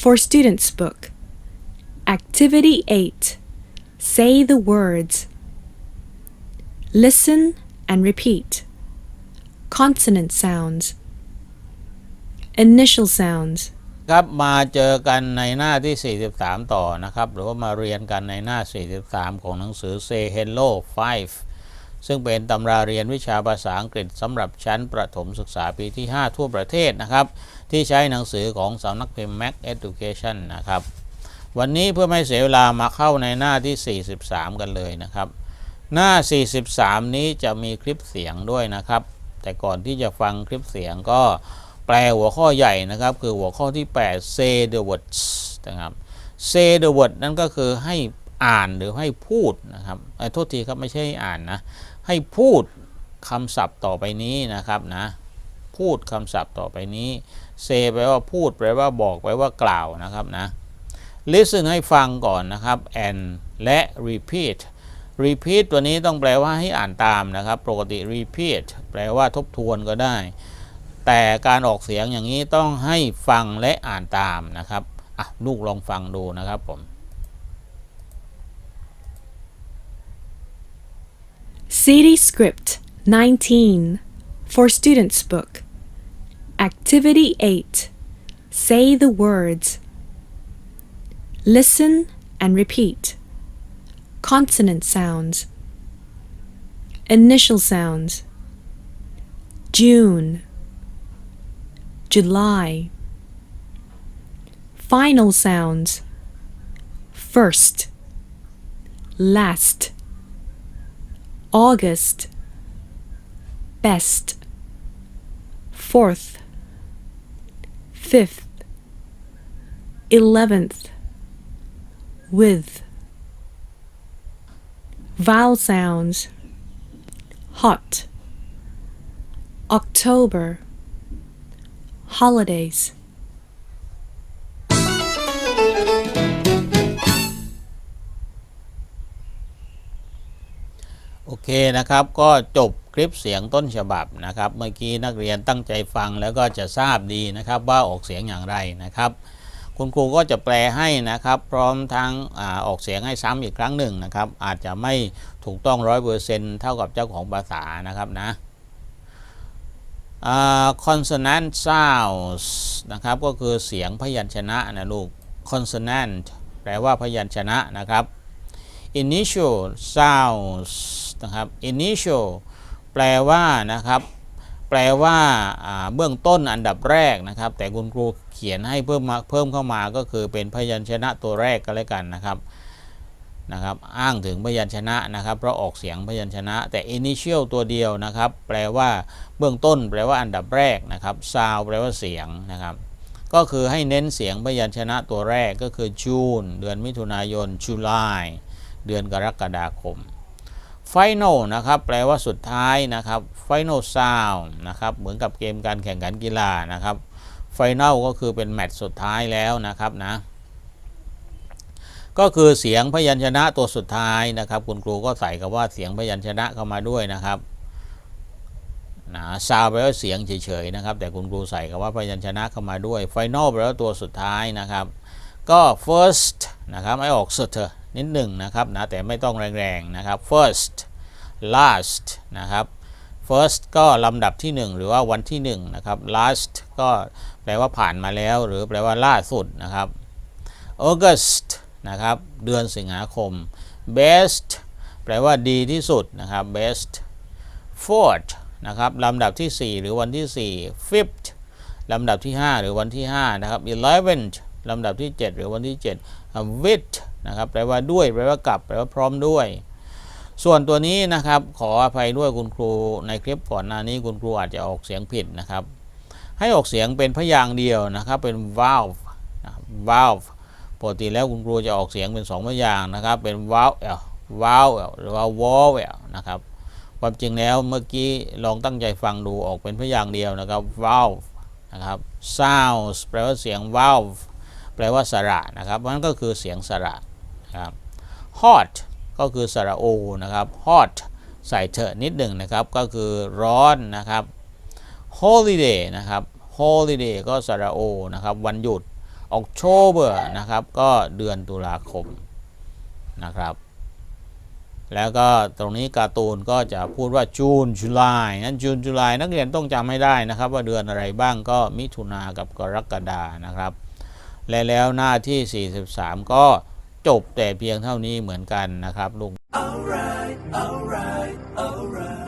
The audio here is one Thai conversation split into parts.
for Students Book. Activity 8 Say the words. Listen and repeat. Consonant sounds. Initial sounds. ครับมาเจอกันในหน้าที่ 43 ต่อนะครับ หรือว่ามาเรียนกันในหน้า 43 ของหนังสือ Say Hello 5 ซึ่งเป็นตำราเรียนวิชาภาษาอังกฤษสำหรับชั้นประถมศึกษาปีที่ 5 ทั่วประเทศนะครับ ที่ใช้หนังสือของสำนักพิมพ์ Mac Education นะครับ วันนี้เพื่อไม่เสียเวลามาเข้าในหน้าที่ 43 กันเลยนะครับ หน้า 43 นี้จะมีคลิปเสียงด้วยนะครับ แต่ก่อนที่จะฟังคลิปเสียงก็แปลหัวข้อใหญ่นะครับ คือหัวข้อที่ 8 say the words นะครับ say the word นั่นก็คือให้อ่านหรือให้พูดนะครับเอ้ยโทษทีครับไม่ใช่อ่านนะ ให้พูดคำศัพท์ต่อไปนี้นะครับนะพูดคำศัพท์ต่อไปนี้ say แปลว่าพูดแปลว่าบอกแปลว่ากล่าวนะครับนะ listen ให้ฟังก่อนนะครับ and และ repeat repeat ตัวนี้ต้องแปลว่าให้อ่านตามนะครับ ปกติ repeat แปลว่าทบทวนก็ได้ แต่การออกเสียงอย่างนี้ต้องให้ฟังและอ่านตามนะครับอะลูกลองฟังดูนะครับผม CD Script 19 for Students Book. Activity 8 Say the words. Listen and repeat. Consonant sounds. Initial sounds. June. July. Final sounds. First. Last. August. Best. Fourth. Fifth. Eleventh. With. Vowel sounds. Hot. October. Holidays. โอเคนะครับก็จบคลิปเสียงต้นฉบับนะครับ เมื่อกี้นักเรียนตั้งใจฟังแล้วก็จะทราบดีนะครับว่าออกเสียงอย่างไรนะครับ คุณครูก็จะแปลให้นะครับ พร้อมทั้งอออกเสียงให้ซ้ำอีกครั้งหนึ่งนะครับ อาจจะไม่ถูกต้องร้อยเปอร์เซ็นต์เท่ากับเจ้าของภาษานะครับนะ consonant sounds นะครับก็คือเสียงพยัญชนะนะลูก consonant แปลว่าพยัญชนะนะครับ initial sounds นะครับ initial แปลว่านะครับแปลว่าเบื้องต้นอันดับแรกนะครับ แต่คุณครูเขียนให้เพิ่มมาเพิ่มเข้ามาก็คือเป็นพยัญชนะตัวแรกก็แล้วกันนะครับนะครับ อ้างถึงพยัญชนะนะครับเพราะออกเสียงพยัญชนะ แต่ initial ตัวเดียวนะครับ แปลว่าเบื้องต้น แปลว่าอันดับแรกนะครับ sound แปลว่าเสียงนะครับ ก็คือให้เน้นเสียงพยัญชนะตัวแรกก็คือ June เดือนมิถุนายน July เดือนกรกฎาคม Final นะครับแปลว่าสุดท้ายนะครับ Final sound นะครับเหมือนกับเกมการแข่งขันกีฬานะครับ Final ก็คือเป็นแมตช์สุดท้ายแล้วนะครับนะก็คือเสียงพยัญชนะตัวสุดท้ายนะครับ คุณครูก็ใส่กับว่าเสียงพยัญชนะเข้ามาด้วยนะครับนะซาวแปลว่าเสียงเฉยๆนะครับ แต่คุณครูใส่กับว่าพยัญชนะเข้ามาด้วย final แปลว่าตัวสุดท้ายนะครับ ก็ first นะครับไม่ออกสุดเถอะ นิดหนึ่งนะครับนะแต่ไม่ต้องแรงๆนะครับ first last นะครับ first ก็ลำดับที่ 1 หรือว่าวันที่1นะครับ last ก็แปลว่าผ่านมาแล้ว หรือแปลว่าล่าสุดนะครับ August นะครับ เดือนสิงหาคม best แปลว่าดีที่สุดนะครับ best fourth นะครับลำดับที่ 4 หรือวันที่ 4 fifth ลำดับที่ 5 หรือวันที่ 5 นะครับ eleventh ลำดับที่ 7 หรือวันที่7 with นะครับแปลว่าด้วยแปลว่ากลับแปลว่าพร้อมด้วย ส่วนตัวนี้นะครับขออภัยด้วยคุณครูในคลิปก่อนหน้านี้คุณครูอาจจะออกเสียงผิดนะครับ ให้ออกเสียงเป็นพยางค์เดียวนะครับเป็น valve นะ valve ปกติแล้วคุณครูจะออกเสียงเป็น2พยางค์นะครับเป็น vowel vowel หรือว่า vowel นะครับความจริงแล้วเมื่อกี้ลองตั้งใจฟังดูออกเป็นพยางค์เดียวนะครับ valve นะครับ sounds แปลว่าเสียง valve แปลว่าสระนะครับมันก็คือเสียงสระ นะครับ hot ก็คือสระโอนะครับ hot ใส่เถอะนิดหนึ่งนะครับ ก็คือร้อนนะครับ holiday นะครับ holiday ก็สระโอนะครับ วันหยุด October นะครับ ก็เดือนตุลาคมนะครับ แล้วก็ตรงนี้การ์ตูนก็จะพูดว่า June July นั้น June July นักเรียนต้องจำให้ได้นะครับ ว่าเดือนอะไรบ้างก็มิถุนากับกรกฎานะครับ และแล้วหน้าที่ 43 ก็ จบแต่เพียงเท่านี้เหมือนกันนะครับลูก Alright, alright, alright.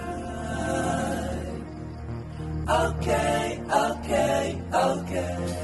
Okay, okay, okay.